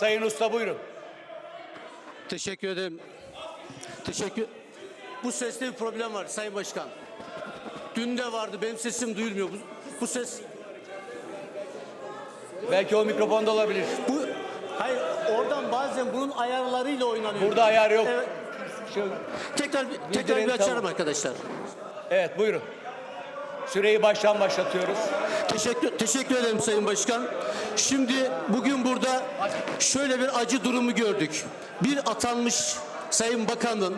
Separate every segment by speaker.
Speaker 1: Sayın Usta buyurun.
Speaker 2: Teşekkür ederim. Teşekkür. Bu seste bir problem var Sayın Başkan. Dün de vardı benim sesim duyulmuyor. Bu, bu ses
Speaker 1: Belki o mikrofonda olabilir.
Speaker 2: bu hayır oradan bazen bunun ayarlarıyla oynanıyor.
Speaker 1: Burada ayar yok.
Speaker 2: Evet.
Speaker 1: Şu,
Speaker 2: Tekrar bir- tekrar bir
Speaker 1: Bildirin,
Speaker 2: açarım
Speaker 1: tamam.
Speaker 2: arkadaşlar.
Speaker 1: evet buyurun. Süreyi baştan başlatıyoruz.
Speaker 2: Teşekkür teşekkür ederim Sayın Başkan. Şimdi bugün burada şöyle bir acı durumu gördük. Bir atanmış Sayın Bakanın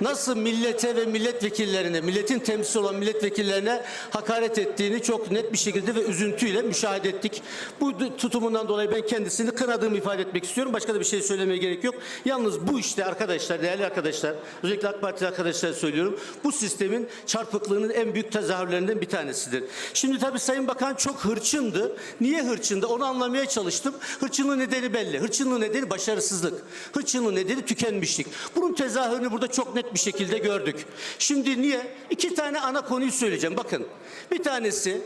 Speaker 2: nasıl millete ve milletvekillerine, milletin temsilcisi olan milletvekillerine hakaret ettiğini çok net bir şekilde ve üzüntüyle müşahede ettik. Bu tutumundan dolayı ben kendisini kınadığımı ifade etmek istiyorum. Başka da bir şey söylemeye gerek yok. Yalnız bu işte arkadaşlar, değerli arkadaşlar, özellikle AK Parti arkadaşlar söylüyorum. Bu sistemin çarpıklığının en büyük tezahürlerinden bir tanesidir. Şimdi tabii Sayın Bakan çok hırçındı. Niye hırçındı? Onu anlamaya çalıştım. Hırçınlığın nedeni belli. Hırçınlığın nedeni başarısızlık. Hırçınlığın nedeni tükenmişlik. Bunun tezahürünü burada çok net bir şekilde gördük. Şimdi niye? İki tane ana konuyu söyleyeceğim. Bakın bir tanesi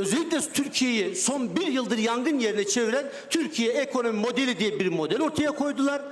Speaker 2: Özellikle Türkiye'yi son bir yıldır yangın yerine çeviren Türkiye ekonomi modeli diye bir model ortaya koydular.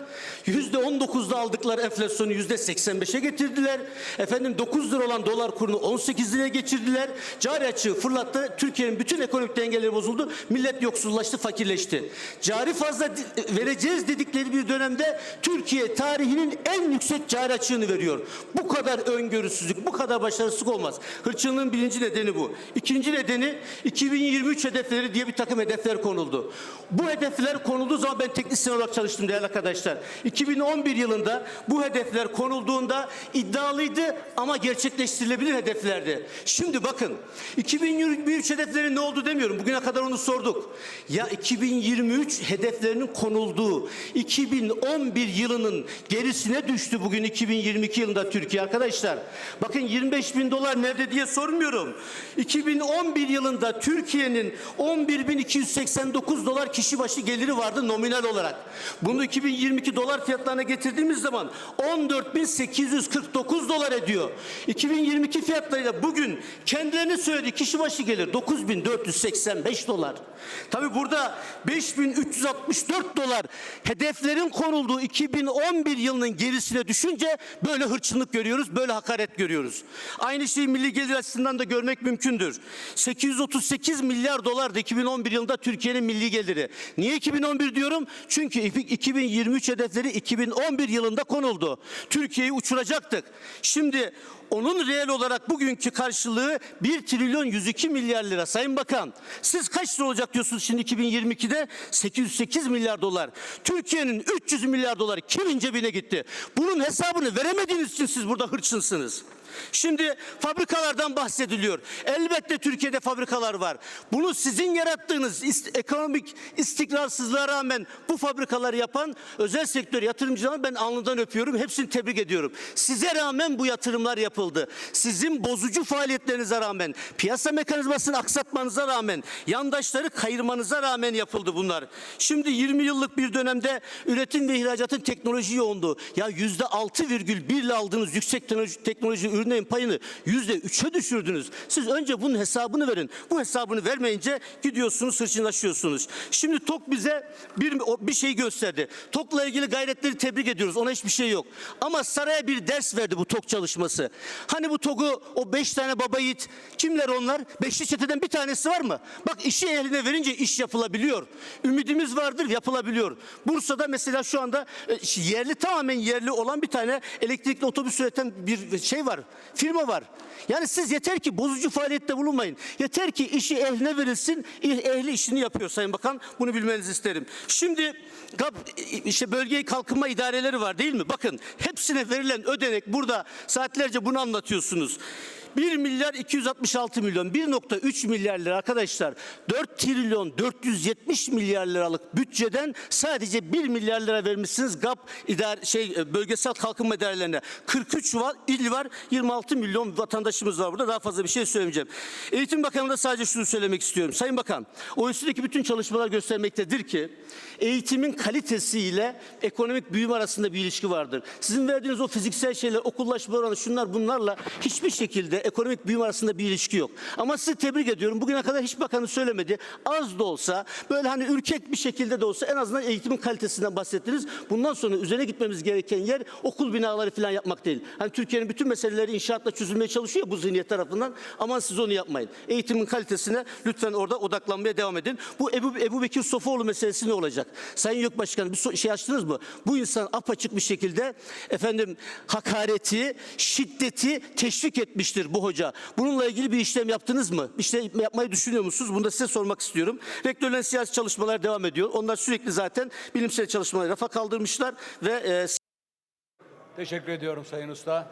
Speaker 2: Yüzde on dokuzda aldıkları enflasyonu yüzde seksen beşe getirdiler. Efendim 9 lira olan dolar kurunu 18 liraya geçirdiler. Cari açığı fırlattı. Türkiye'nin bütün ekonomik dengeleri bozuldu. Millet yoksullaştı, fakirleşti. Cari fazla vereceğiz dedikleri bir dönemde Türkiye tarihinin en yüksek cari açığını veriyor. Bu kadar öngörüsüzlük, bu kadar başarısızlık olmaz. Hırçınlığın birinci nedeni bu. İkinci nedeni 2023 hedefleri diye bir takım hedefler konuldu. Bu hedefler konulduğu zaman ben teknisyen olarak çalıştım değerli arkadaşlar. 2011 yılında bu hedefler konulduğunda iddialıydı ama gerçekleştirilebilir hedeflerdi. Şimdi bakın 2023 hedefleri ne oldu demiyorum. Bugüne kadar onu sorduk. Ya 2023 hedeflerinin konulduğu 2011 yılının gerisine düştü bugün 2022 yılında Türkiye arkadaşlar. Bakın 25 bin dolar nerede diye sormuyorum. 2011 yılında Türkiye'nin 11.289 dolar kişi başı geliri vardı nominal olarak. Bunu 2022 dolar fiyatlarına getirdiğimiz zaman 14.849 dolar ediyor. 2022 fiyatlarıyla bugün kendilerine söylediği kişi başı gelir 9.485 dolar. Tabi burada 5.364 dolar hedeflerin konulduğu 2011 yılının gerisine düşünce böyle hırçınlık görüyoruz, böyle hakaret görüyoruz. Aynı şeyi milli gelir açısından da görmek mümkündür. 838 milyar dolardı 2011 yılında Türkiye'nin milli geliri. Niye 2011 diyorum? Çünkü 2023 hedefleri 2011 yılında konuldu. Türkiye'yi uçuracaktık. Şimdi onun reel olarak bugünkü karşılığı 1 trilyon 102 milyar lira. Sayın Bakan siz kaç lira olacak diyorsunuz şimdi 2022'de? 808 milyar dolar. Türkiye'nin 300 milyar doları kimin cebine gitti? Bunun hesabını veremediğiniz için siz burada hırçınsınız. Şimdi fabrikalardan bahsediliyor. Elbette Türkiye'de fabrikalar var. Bunu sizin yarattığınız ist- ekonomik istikrarsızlığa rağmen bu fabrikaları yapan özel sektör yatırımcılarını ben alnından öpüyorum. Hepsini tebrik ediyorum. Size rağmen bu yatırımlar yapıldı. Sizin bozucu faaliyetlerinize rağmen, piyasa mekanizmasını aksatmanıza rağmen, yandaşları kayırmanıza rağmen yapıldı bunlar. Şimdi 20 yıllık bir dönemde üretim ve ihracatın teknoloji yoğunluğu. Ya yüzde 6,1 ile aldığınız yüksek teknoloji, ürünlerin payını yüzde 3'e düşürdünüz. Siz önce bunun hesabını verin. Bu hesabını vermeyince gidiyorsunuz hırçınlaşıyorsunuz. Şimdi TOK bize bir, bir şey gösterdi. TOK'la ilgili gayretleri tebrik ediyoruz. Ona hiçbir şey yok. Ama saraya bir ders verdi bu TOK çalışması. Hani bu TOK'u o beş tane baba yiğit kimler onlar? Beşli çeteden bir tanesi var mı? Bak işi eline verince iş yapılabiliyor. Ümidimiz vardır yapılabiliyor. Bursa'da mesela şu anda e, yerli tamamen yerli olan bir tane elektrikli otobüs üreten bir şey var. Firma var. Yani siz yeter ki bozucu faaliyette bulunmayın. Yeter ki işi ehline verilsin. eh- Ehli işini yapıyor Sayın Bakan. Bunu bilmenizi isterim. Şimdi GAP, işte bölge kalkınma idareleri var değil mi? Bakın hepsine verilen ödenek burada saatlerce bunu anlatıyorsunuz. 1 milyar 266 milyon 1.3 milyar lira arkadaşlar 4 trilyon 470 milyar liralık bütçeden sadece 1 milyar lira vermişsiniz GAP idare, şey e, bölgesel kalkınma idarelerine 43 var, il var 26 milyon vatandaşımız var burada daha fazla bir şey söylemeyeceğim. Eğitim Bakanı'na sadece şunu söylemek istiyorum. Sayın Bakan OECD'deki bütün çalışmalar göstermektedir ki eğitimin kalitesiyle ekonomik büyüme arasında bir ilişki vardır. Sizin verdiğiniz o fiziksel şeyler okullaşma oranı şunlar bunlarla hiçbir şekilde ekonomik büyüme arasında bir ilişki yok. Ama sizi tebrik ediyorum. Bugüne kadar hiç bakanı söylemedi. Az da olsa böyle hani ürkek bir şekilde de olsa en azından eğitimin kalitesinden bahsettiniz. Bundan sonra üzerine gitmemiz gereken yer okul binaları falan yapmak değil. Hani Türkiye'nin bütün meseleleri inşaatla çözülmeye çalışıyor bu zihniyet tarafından. Aman siz onu yapmayın. Eğitimin kalitesine lütfen orada odaklanmaya devam edin. Bu Ebu, Ebu Bekir Sofuoğlu meselesi ne olacak? Sayın Yok Başkanım bir şey açtınız mı? Bu insan apaçık bir şekilde efendim hakareti, şiddeti teşvik etmiştir bu hoca. Bununla ilgili bir işlem yaptınız mı? İşte yapmayı düşünüyor musunuz? Bunu da size sormak istiyorum. Rektörlerin siyasi çalışmalar devam ediyor. Onlar sürekli zaten bilimsel çalışmaları rafa kaldırmışlar ve e,
Speaker 1: Teşekkür ediyorum Sayın Usta.